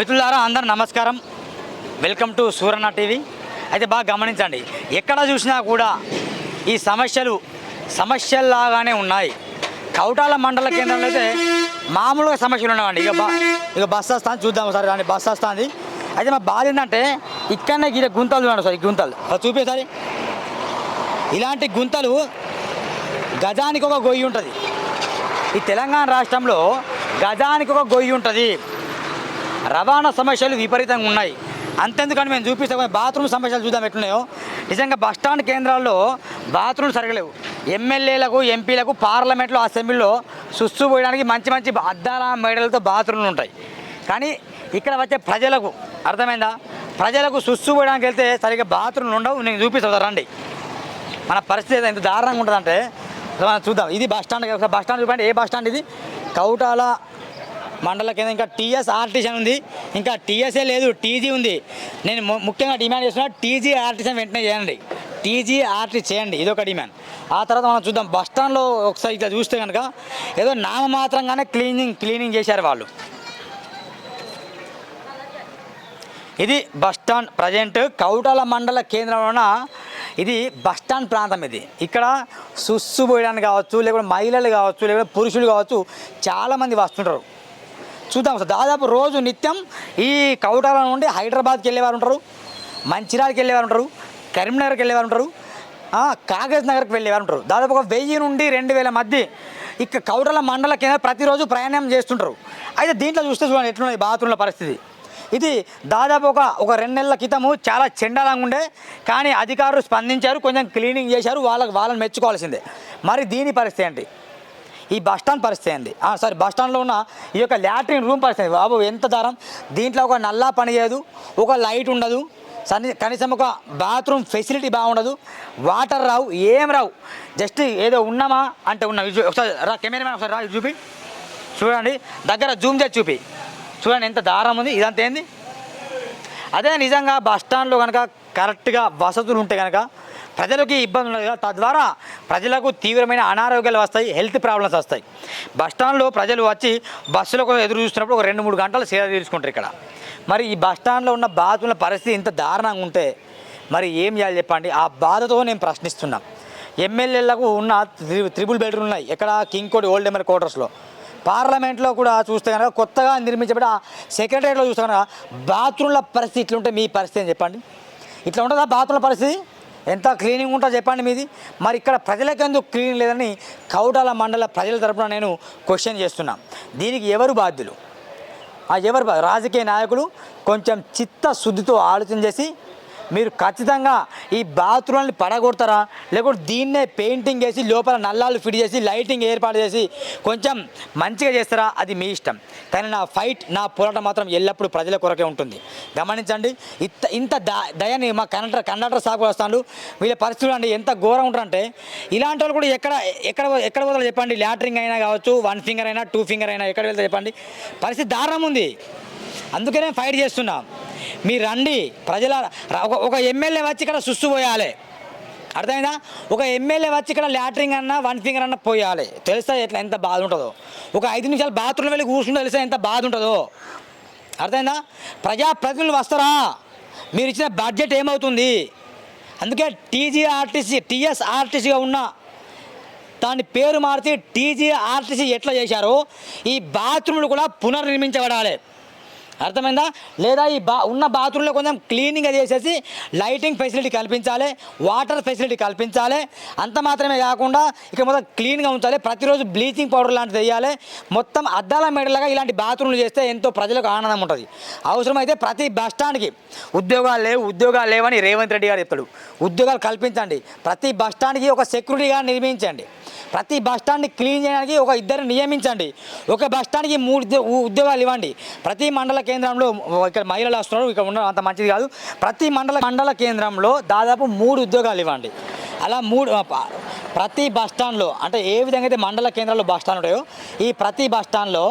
మిత్రులారా అందరు నమస్కారం. వెల్కమ్ టు సూరన్న టీవీ అయితే బాగా గమనించండి ఎక్కడ చూసినా కూడా ఈ సమస్యలు సమస్యల్లాగానే ఉన్నాయి. కౌటాల మండల కేంద్రంలో అయితే మామూలుగా సమస్యలు ఉన్నాయండి ఇక బా ఇక బస్ వస్తాను చూద్దాం ఒకసారి కానీ బస్ వస్తుంది. అయితే మా బాధ ఏంటంటే ఇక్కడనే గీడ గుంతలు చూడండి సార్ ఈ గుంతలు. అది చూపేసారి ఇలాంటి గుంతలు గజానికి ఒక గొయ్యి ఉంటుంది. ఈ తెలంగాణ రాష్ట్రంలో గజానికి ఒక గొయ్యి ఉంటుంది. రవాణా సమస్యలు విపరీతంగా ఉన్నాయి. అంతెందుకని మేము చూపిస్తాం బాత్రూమ్ సమస్యలు చూద్దాం ఎట్లున్నాయో. నిజంగా బస్టాండ్ కేంద్రాల్లో బాత్రూమ్ సరగలేవు. ఎమ్మెల్యేలకు ఎంపీలకు పార్లమెంట్లో అసెంబ్లీలో సుస్సు పోయడానికి మంచి మంచి అద్దాల మేడలతో బాత్రూమ్లు ఉంటాయి. కానీ ఇక్కడ వచ్చే ప్రజలకు అర్థమైందా? ప్రజలకు సుస్సు పోయడానికి వెళ్తే సరిగ్గా బాత్రూమ్లు ఉండవు. నేను చూపిస్తాను రండి. మన పరిస్థితి ఎంత దారుణంగా ఉంటుందంటే మనం చూద్దాం. ఇది బస్ స్టాండ్ బస్ స్టాండ్ చూపండి. ఏ బస్ స్టాండ్ ఇది? కౌటాల మండల కింద ఇంకా టీఎస్ ఆర్టిసన్ ఉంది. ఇంకా టీఎస్ఏ లేదు టీజీ ఉంది. నేను ముఖ్యంగా డిమాండ్ చేస్తున్నా టీజీ ఆర్టిసన్ వెంటనే చేయండి. టీజీ ఆర్టీ చేయండి. ఇది ఒక డిమాండ్. ఆ తర్వాత మనం చూద్దాం. బస్ స్టాండ్లో ఒకసారి ఇట్లా చూస్తే కనుక ఏదో నామమాత్రంగానే క్లీనింగ్ క్లీనింగ్ చేశారు వాళ్ళు. ఇది బస్ స్టాండ్ ప్రజెంట్ కౌటాల మండల కేంద్రంలోన ఇది బస్ స్టాండ్ ప్రాంతం ఇది. ఇక్కడ సుస్సు పోయడానికి కావచ్చు లేకపోతే మహిళలు కావచ్చు లేకపోతే పురుషులు కావచ్చు చాలామంది వస్తుంటారు. చూద్దాం సార్. దాదాపు రోజు నిత్యం ఈ కౌటాల నుండి హైదరాబాద్కి వెళ్ళేవారు ఉంటారు మంచిర్యాలకి వెళ్ళేవారు ఉంటారు కరీంనగర్కి వెళ్ళేవారు ఉంటారు కాగజ్ నగర్కి వెళ్ళేవారు ఉంటారు. దాదాపు ఒక వెయ్యి నుండి రెండు వేల మధ్య ఇక కౌటల మండల కింద ప్రతిరోజు ప్రయాణం చేస్తుంటారు. అయితే దీంట్లో చూస్తే చూడండి ఎట్లున్నది బాత్రూంల పరిస్థితి. ఇది దాదాపు ఒక ఒక రెండు నెలల క్రితము చాలా చెండాలంగా ఉండే కానీ అధికారులు స్పందించారు కొంచెం క్లీనింగ్ చేశారు వాళ్ళకి వాళ్ళని మెచ్చుకోవాల్సిందే. మరి దీని పరిస్థితి ఏంటి? ఈ బస్ స్టాండ్ పరిస్థితి ఏంది? ఆ, సారీ బస్ స్టాండ్లో ఉన్న ఈ యొక్క ల్యాట్రిన్ రూమ్ పరిస్థితి బాబు ఎంత దారం? దీంట్లో ఒక నల్లా పని చేయదు ఒక లైట్ ఉండదు సన్ని కనీసం ఒక బాత్రూమ్ ఫెసిలిటీ బాగుండదు వాటర్ రావు ఏం రావు. జస్ట్ ఏదో ఉన్నామా అంటే ఉన్న. ఒకసారి రా కెమెరామెన్ ఒకసారి రా చూపి. చూడండి దగ్గర జూమ్ చేసి చూపి. చూడండి ఎంత దారం ఉంది ఇదంతా ఏంది? అదే నిజంగా బస్ స్టాండ్లో కనుక కరెక్ట్గా వసతులు ఉంటే కనుక ప్రజలకు ఇబ్బంది ఉండదు తద్వారా ప్రజలకు తీవ్రమైన అనారోగ్యాలు వస్తాయి హెల్త్ ప్రాబ్లమ్స్ వస్తాయి. బస్ స్టాండ్లో ప్రజలు వచ్చి బస్సుల కోసం ఎదురు చూస్తున్నప్పుడు ఒక రెండు మూడు గంటలు సేవ తీర్చుకుంటారు ఇక్కడ. మరి ఈ బస్ స్టాండ్లో ఉన్న బాధితుల పరిస్థితి ఇంత దారుణంగా ఉంటే మరి ఏం చేయాలి చెప్పండి? ఆ బాధతో నేను ప్రశ్నిస్తున్నా. ఎమ్మెల్యేలకు ఉన్న త్రి- త్రిబుల్ బెడ్రూమ్ ఉన్నాయి. ఎక్కడ? కింగ్ కోడ్ ఓల్డ్ ఎమర్ క్వార్టర్స్లో. పార్లమెంట్లో కూడా చూస్తే కనుక కొత్తగా నిర్మించబడి సెక్రటరీలో చూస్తే కనుక బాత్రూమ్ల పరిస్థితి ఇట్లుంటే మీ పరిస్థితి అని చెప్పండి? ఇట్లా ఉంటుందా బాత్రూమ్ల పరిస్థితి? ఎంత క్లీనింగ్ ఉంటుందో చెప్పండి మీది. మరి ఇక్కడ ప్రజలకు ఎందుకు క్లీన్ లేదని కౌటాల మండల ప్రజల తరపున నేను క్వశ్చన్ చేస్తున్నా. దీనికి ఎవరు బాధ్యులు? ఎవరు బా- రాజకీయ నాయకులు కొంచెం చిత్తశుద్ధితో ఆలోచన చేసి మీరు ఖచ్చితంగా ఈ బాత్రూమ్ని పడగొడతారా? లేకుంటే దీన్నే పెయింటింగ్ వేసి లోపల నల్లాలు ఫిట్ చేసి లైటింగ్ ఏర్పాటు చేసి కొంచెం మంచిగా చేస్తారా? అది మీ ఇష్టం. కానీ నా ఫైట్ నా పోరాటం మాత్రం ఎల్లప్పుడూ ప్రజల కొరకే ఉంటుంది. గమనించండి ఇంత ఇంత దయని మా కండక్టర్ కండక్టర్ సాగు వస్తాను వీళ్ళ పరిస్థితులు అండి ఎంత ఘోరం ఉంటారంటే ఇలాంటి వాళ్ళు కూడా ఎక్కడ ఎక్కడ ఎక్కడ పోతారో చెప్పండి. లాటరింగ్ అయినా కావచ్చు వన్ ఫింగర్ అయినా టూ ఫింగర్ అయినా ఎక్కడ వెళ్తే చెప్పండి. పరిస్థితి దారుణం ఉంది. అందుకనే ఫైట్ చేస్తున్నాం. మీరు రండి. ప్రజల ఒక ఎమ్మెల్యే వచ్చి ఇక్కడ సుస్సు పోయాలి. అర్థమైందా? ఒక ఎమ్మెల్యే వచ్చి ఇక్కడ లాటరింగ్ అన్నా వన్ ఫింగర్ అన్నా పోయాలి. తెలుసా ఎట్లా ఎంత బాధ ఉంటుందో? ఒక ఐదు నిమిషాలు బాత్రూమ్ వెళ్ళి కూర్చుంటే తెలుసా ఎంత బాధ ఉంటుందో? అర్థమైందా? ప్రజాప్రతినిధులు వస్తారా? మీరు ఇచ్చిన బడ్జెట్ ఏమవుతుంది? అందుకే టీజీఆర్టీసీ టీఎస్ఆర్టీసీగా ఉన్న దాని పేరు మార్చి టీజీఆర్టీసీ ఎట్లా చేశారో ఈ బాత్రూమ్లు కూడా పునర్నిర్మించబడాలి. అర్థమైందా? లేదా ఈ బా ఉన్న బాత్రూంలో కొంచెం క్లీనింగ్గా చేసేసి లైటింగ్ ఫెసిలిటీ కల్పించాలి వాటర్ ఫెసిలిటీ కల్పించాలి. అంత మాత్రమే కాకుండా ఇక మొత్తం క్లీన్గా ఉంచాలి. ప్రతిరోజు బ్లీచింగ్ పౌడర్ లాంటిది వేయాలి. మొత్తం అద్దాల మెడలగా ఇలాంటి బాత్రూమ్లు చేస్తే ఎంతో ప్రజలకు ఆనందం ఉంటుంది. అవసరమైతే ప్రతి బస్ స్టాండ్కి ఉద్యోగాలు లేవు ఉద్యోగాలు లేవని రేవంత్ రెడ్డి గారు చెప్తాడు. ఉద్యోగాలు కల్పించండి. ప్రతి బస్ స్టాండ్కి ఒక సెక్యూరిటీగా నిర్మించండి ప్రతి బస్ స్టాండ్ని క్లీన్ చేయడానికి ఒక ఇద్దరు నియమించండి. ఒక బస్ స్టాండ్కి మూడు ఉద్యోగాలు ఇవ్వండి. ప్రతి మండల కేంద్రంలో ఇక్కడ మహిళలు వస్తున్నారు ఇక్కడ ఉండడం అంత మంచిది కాదు. ప్రతి మండల మండల కేంద్రంలో దాదాపు మూడు ఉద్యోగాలు ఇవ్వండి. అలా మూడు ప్రతి బస్ స్టాండ్లో అంటే ఏ విధంగా అయితే మండల కేంద్రాల్లో బస్ స్టాండ్ ఉంటాయో ఈ ప్రతి బస్ స్టాండ్లో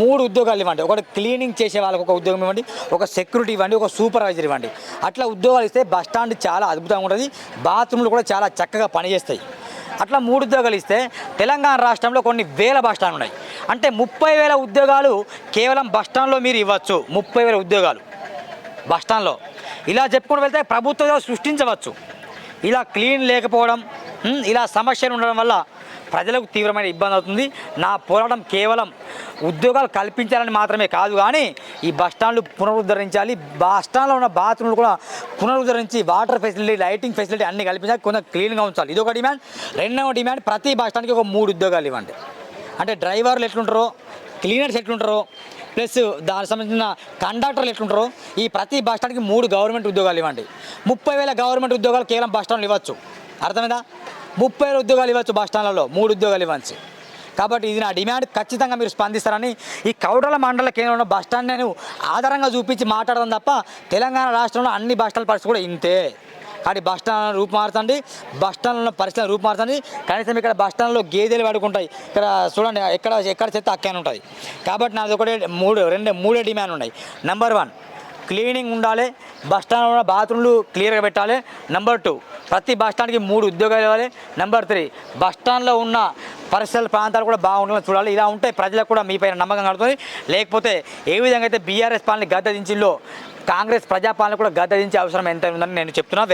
మూడు ఉద్యోగాలు ఇవ్వండి. ఒకటి క్లీనింగ్ చేసే వాళ్ళకి ఒక ఉద్యోగం ఇవ్వండి ఒక సెక్యూరిటీ ఇవ్వండి ఒక సూపర్వైజర్ ఇవ్వండి. అట్లా ఉద్యోగాలు ఇస్తే బస్ స్టాండ్ చాలా అద్భుతంగా ఉంటుంది. బాత్రూమ్లు కూడా చాలా చక్కగా పనిచేస్తాయి. అట్లా మూడు ఉద్యోగాలు ఇస్తే తెలంగాణ రాష్ట్రంలో కొన్ని వేల బస్ స్టాండ్లు ఉన్నాయి. అంటే ముప్పై వేల ఉద్యోగాలు కేవలం బస్ స్టాండ్లో మీరు ఇవ్వచ్చు. ముప్పై వేల ఉద్యోగాలు బస్ స్టాండ్లో. ఇలా చెప్పుకుంటూ వెళ్తే ప్రభుత్వం సృష్టించవచ్చు. ఇలా క్లీన్ లేకపోవడం ఇలా సమస్యలు ఉండడం వల్ల ప్రజలకు తీవ్రమైన ఇబ్బంది అవుతుంది. నా పోరాటం కేవలం ఉద్యోగాలు కల్పించాలని మాత్రమే కాదు కానీ ఈ బస్ స్టాండ్లు పునరుద్ధరించాలి. బస్ స్టాండ్లో ఉన్న బాత్రూమ్లు కూడా పునరుద్ధరించి వాటర్ ఫెసిలిటీ లైటింగ్ ఫెసిలిటీ అన్ని కల్పించాలి. కొంచెం క్లీన్గా ఉంచాలి. ఇది ఒక డిమాండ్. రెండవ డిమాండ్ ప్రతి బస్ స్టాండ్కి ఒక మూడు ఉద్యోగాలు ఇవ్వండి. అంటే డ్రైవర్లు ఎట్లుంటారో క్లీనర్స్ ఎట్లుంటారో ప్లస్ దానికి సంబంధించిన కండక్టర్లు ఎట్లుంటారో ఈ ప్రతి బస్ స్టాండ్కి మూడు గవర్నమెంట్ ఉద్యోగాలు ఇవ్వండి. ముప్పై వేల గవర్నమెంట్ ఉద్యోగాలు కేవలం బస్ స్టాండ్లు ఇవ్వచ్చు. అర్థమైందా? ముప్పై ఉద్యోగాలు ఇవ్వచ్చు బస్ స్టాండ్లలో మూడు ఉద్యోగాలు ఇవ్వచ్చు. కాబట్టి ఇది నా డిమాండ్. ఖచ్చితంగా మీరు స్పందిస్తారని ఈ కౌడల మండల కేంద్రంలో బస్ స్టాండ్ నేను ఆధారంగా చూపించి మాట్లాడడం తప్ప తెలంగాణ రాష్ట్రంలో అన్ని బస్ స్టాండ్ పరిస్థితి కూడా ఇంతే. కానీ బస్ స్టాండ్ రూపు మార్చండి బస్ స్టాండ్లో పరిస్థితులు రూపు మార్చండి కనీసం ఇక్కడ బస్ స్టాండ్లో గేదెలు పడుకుంటాయి. ఇక్కడ చూడండి ఎక్కడ ఎక్కడ చెత్త అక్కనే ఉంటుంది. కాబట్టి నాది ఒకటే మూడు రెండు మూడే డిమాండ్ ఉన్నాయి. నెంబర్ వన్ క్లీనింగ్ ఉండాలి బస్ స్టాండ్లో ఉన్న బాత్రూమ్లు క్లియర్గా పెట్టాలి. నెంబర్ టూ ప్రతి బస్ స్టాండ్కి మూడు ఉద్యోగాలు ఇవ్వాలి. నెంబర్ త్రీ బస్ స్టాండ్లో ఉన్న పరిసర ప్రాంతాలు కూడా బాగుండాలని చూడాలి. ఇలా ఉంటే ప్రజలకు కూడా మీ పైన నమ్మకం కలుగుతుంది. లేకపోతే ఏ విధంగా అయితే బీఆర్ఎస్ పాలన గద్దె దించిందో కాంగ్రెస్ ప్రజాపాలన కూడా గద్దె దించే అవసరం ఎంత ఉందని నేను చెప్తున్నా.